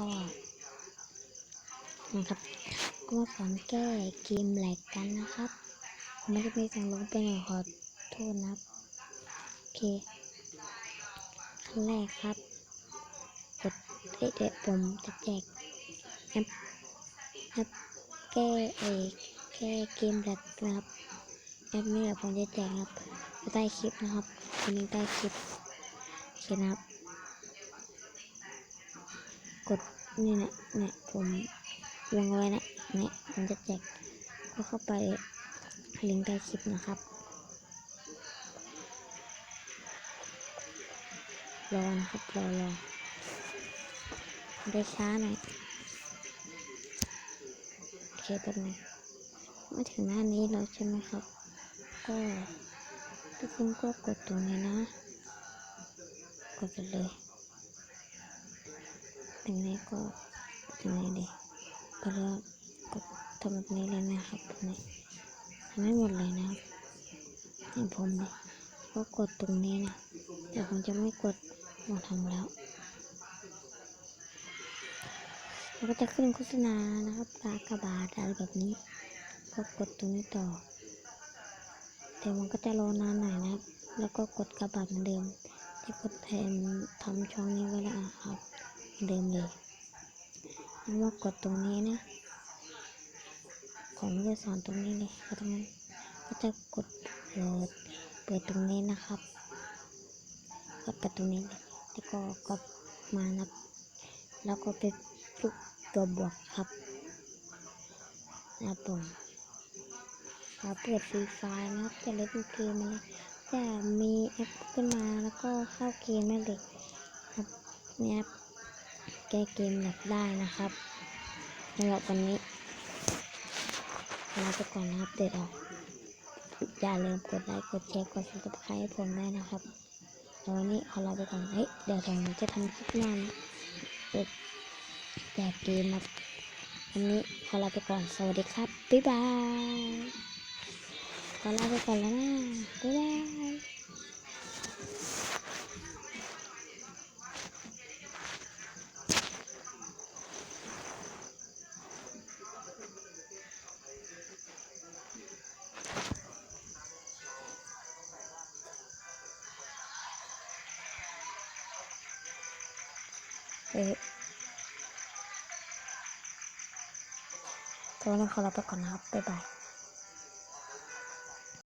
พ่อนะครับ ก็มาสอนแก้เกมแหลกกันนะครับผมไม่ได้มีสั่งลงไปหน่อยขอโทษนะครับโอเคขั้นแรกครับกดเอ๊ะเดี๋ยวผมจะแจกแอปแอปแก้เอแก้เกมแหลกนะครับแอปนี้เดี๋ยวผมจะแจกครับใต้คลิปนะครับลิงก์ใต้คลิปโอเคนะครับ กดนี่นะเนี่ยผมวางไว้นะเนี่ยผมจะแจกก็เข้าไปลิงก์ใต้คลิปนะครับรอนะครับรอรอได้ช้าหน่อยโอเคแป๊บนึงมาถึงหน้านี้แล้วใช่ไหมครับ ก็ทุกคนก็กดตรงนี้นะ กดไปเลย ตรงนี้ก็ตรงนี้ดิก็เลือกกดทำแบบนี้เลยนะครับตรงนี้ทำให้หมดเลยนะครับเห็นผมเลยก็กดตรงนี้นะแต่ผมจะไม่กดมาทำแล้วมันก็จะขึ้นโฆษณานะครับกากบาทอะไรแบบนี้ ก็กดตรงนี้ต่อ แต่มันก็จะรอนานหน่อยนะแล้วก็กดกระบาดเหมือนเดิมที่กดแทนทำช่องนี้ไว้แล้วครับ เดิมเลยแล้วมากดตรงนี้นะ ของจะสอนตรงนี้เลยก็ตรงนั้นก็จะกดเปิดเปิดตรงนี้นะครับก็เปิดตรงนี้เลยแล้วก็ก็มานับแล้วก็เป็นรูปตัวบวกครับนะครับผมเราเปิดฟรีไฟล์นะครับจะเล่นเกมเลยจะมีแอปขึ้นมาแล้วก็เข้าเกมได้เลยครับเนี่ย แก้เกมแบบได้นะครับสำหรับวันนี้ลาไปก่อนนะครับ เด็ดออก อย่าลืมกดไลค์ กดแชร์ กดซับสไครต์ให้ผมด้วยนะครับแล้ววันนี้ขอลาไปก่อน เฮ้ย เดี๋ยวผมจะทำคลิปหน้านเปิดแจกเกมครับวันนี้ขอลาไปก่อน สวัสดีครับ บ๊ายบาย ขอลาไปก่อนแล้วนะ บ๊ายบาย เอ๊ะตอนนี้ขอลาไปก่อนนะครับ บ๊ายบาย